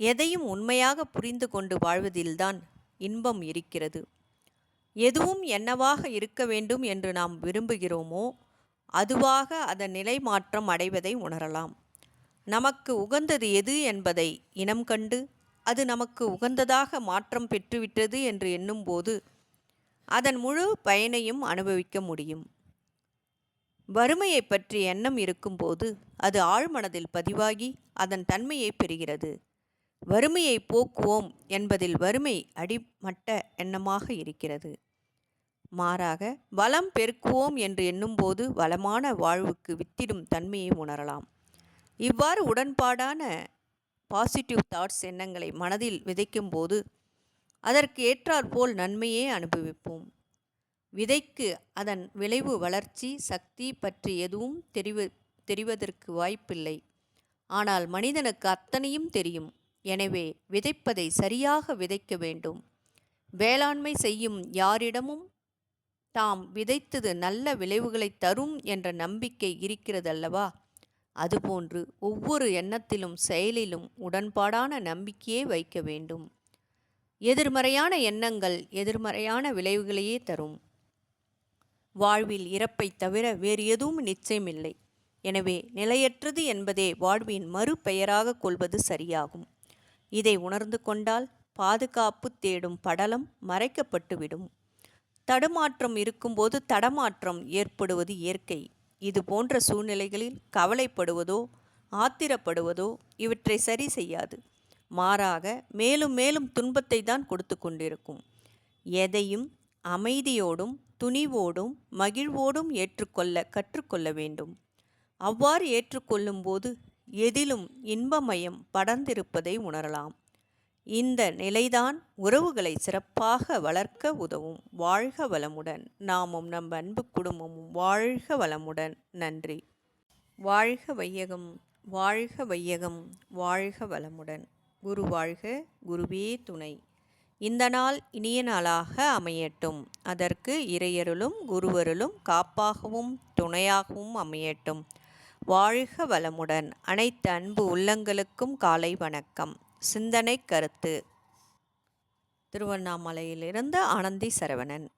எதையும் உண்மையாக புரிந்து கொண்டு வாழ்வதில்தான் இன்பம் இருக்கிறது. எதுவும் என்னவாக இருக்க வேண்டும் என்று நாம் விரும்புகிறோமோ அதுவாக அதன் நிலை மாற்றம் அடைவதை உணரலாம். நமக்கு உகந்தது எது என்பதை இனம் கண்டு அது நமக்கு உகந்ததாக மாற்றம் பெற்றுவிட்டது என்று எண்ணும்போது அதன் முழு பயனையும் அனுபவிக்க முடியும். வறுமையை பற்றி எண்ணம் இருக்கும்போது அது ஆழ்மனதில் பதிவாகி அதன் தன்மையை பெறுகிறது. வறுமையை போக்குவோம் என்பதில் வறுமை அடிமட்ட எண்ணமாக இருக்கிறது. மாறாக வளம் பெருக்குவோம் என்று எண்ணும்போது வளமான வாழ்வுக்கு வித்திடும் தன்மையை உணரலாம். இவ்வாறு உடன்பாடான பாசிட்டிவ் தாட்ஸ் எண்ணங்களை மனதில் விதைக்கும்போது அதற்கு ஏற்றாற்போல் நன்மையே அனுபவிப்போம். விதைக்கு அதன் விளைவு வளர்ச்சி சக்தி பற்றி எதுவும் தெரிவ தெரிவதற்கு வாய்ப்பில்லை. ஆனால் மனிதனுக்கு அத்தனையும் தெரியும். எனவே விதைப்பதை சரியாக விதைக்க வேண்டும். வேளாண்மை செய்யும் யாரிடமும் தாம் விதைத்தது நல்ல விளைவுகளை தரும் என்ற நம்பிக்கை இருக்கிறதல்லவா? அதுபோன்று ஒவ்வொரு எண்ணத்திலும் செயலிலும் உடன்பாடான நம்பிக்கையே வைக்க வேண்டும். எதிர்மறையான எண்ணங்கள் எதிர்மறையான விளைவுகளையே தரும். வாழ்வில் இறப்பை தவிர வேறு எதுவும் நிச்சயமில்லை. எனவே நிலையற்றது என்பதே வாழ்வின் மறுபெயராக கொள்வது சரியாகும். இதை உணர்ந்து கொண்டால் பாதுகாப்பு தேடும் படலம் மறைக்கப்பட்டுவிடும். தடுமாற்றம் இருக்கும்போது தடமாற்றம் ஏற்படுவது இயற்கை. இது போன்ற சூழ்நிலைகளில் கவலைப்படுவதோ ஆத்திரப்படுவதோ இவற்றை சரி செய்யாது. மாறாக மேலும் மேலும் துன்பத்தை தான் கொடுத்து கொண்டிருக்கும். எதையும் அமைதியோடும் துணிவோடும் மகிழ்வோடும் ஏற்றுக்கொள்ள கற்றுக்கொள்ள வேண்டும். அவ்வாறு ஏற்றுக்கொள்ளும்போது எதிலும் இன்பமயம் படர்ந்திருப்பதை உணரலாம். இந்த நிலைதான் உறவுகளை சிறப்பாக வளர்க்க உதவும். வாழ்க வளமுடன். நாமும் நம் அன்பு குடும்பமும் வாழ்க வளமுடன். நன்றி. வாழ்க வையகம். வாழ்க வையகம். வாழ்க வளமுடன். குரு வாழ்க குருவே துணை. இந்த நாள் இனிய நாளாக அமையட்டும். அதற்கு இறையருளும் குருவருளும் காப்பாகவும் துணையாகவும் அமையட்டும். வாழ்க வளமுடன். அனைத்து அன்பு உள்ளங்களுக்கும் காலை வணக்கம். சிந்தனை கருத்து. திருவண்ணாமலையிலிருந்து ஆனந்தி சரவணன்.